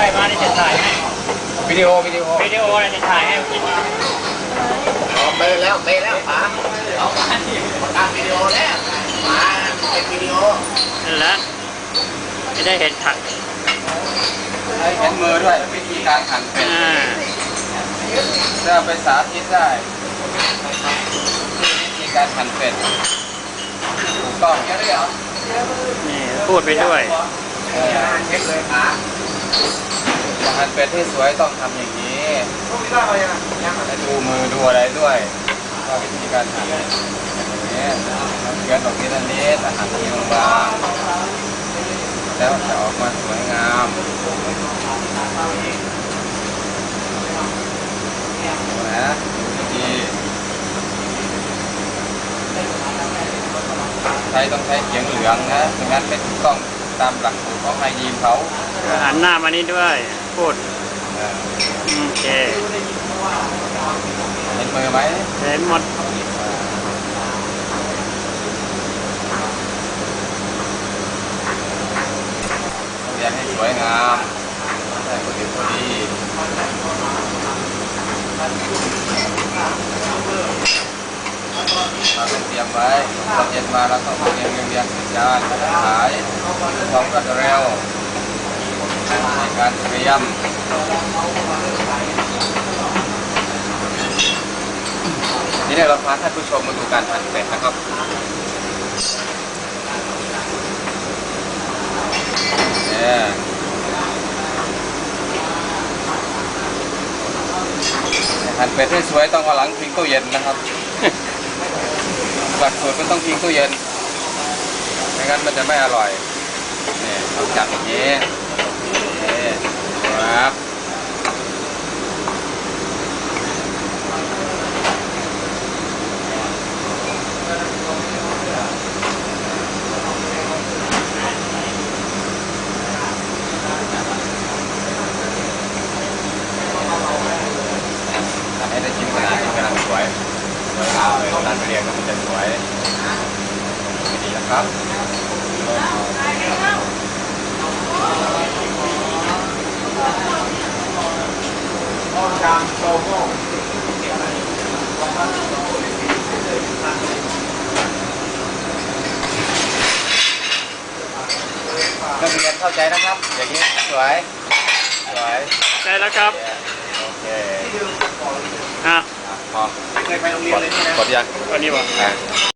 ไปมานี่จะถ่ายให้วิดีโอวิดีโอวิดีโออะไรจะถ่ายให้เบแล้วเบแล้วป๋าเอาประกาศวิดีโอแล้วป๋าเป็นวิดีโอนั่นแหละจะได้เห็นถักให้เห็นมือด้วยวิธีการหั่นเป็ดอ่าจะไปสาธิตได้วิธีการหั่นเป็ดถูกต้องแค่นี้เหรอนี่พูดไปด้วยเออเช็คเลยป๋า จะหันเป็ดให้สวยต้องทำอย่างนี้และดูมือดูอะไรด้วยว่าวิธีการหั่นอย่างนี้เขียนออกทีละนิดหั่นทีลงบางแล้วจะออกมาสวยงามนะดูดีใช้ต้องใช้เขียงเหลืองนะไม่งั้นไม่ถูกต้องตามหลักสูตรของไฮยีนเขาหันหน้ามานี่ด้วย พูดเออโอเคเห็นมือไหมเห็นหมดต้องเรียนให้สวยงามแต่พอดีพอดีเราต้องเตรียมไว้ตอนเย็นมาเราต้องเรียงเรียงเรียงใส่จานขายของรวดเร็ว ในการเตรียมนี่เนี่ยเราพาท่านผู้ชมมาดูการหั่นเป็ดนะครับเนี่ยหั่นเป็ดให้สวยต้องเอาหลังพิงตู้เย็นนะครับหลักสูตรมันต้องพิงตู้เย็นไม่งั้นมันจะไม่อร่อยนี่ต้องจับอย่างนี้ครับทำให้ได้ชิ้นขนาดที่กำลังสวยส วยงามเลยตัดไปเรียงมันจะสวยดีนะครับนักเรียนเข้าใจนะครับ อย่างนี้สวย สวยใช่แล้วครับ โอเค อะ อะพอ เคย ไปโรงเรียนเลยนี่นะ กดยังวันนี้บอกอะ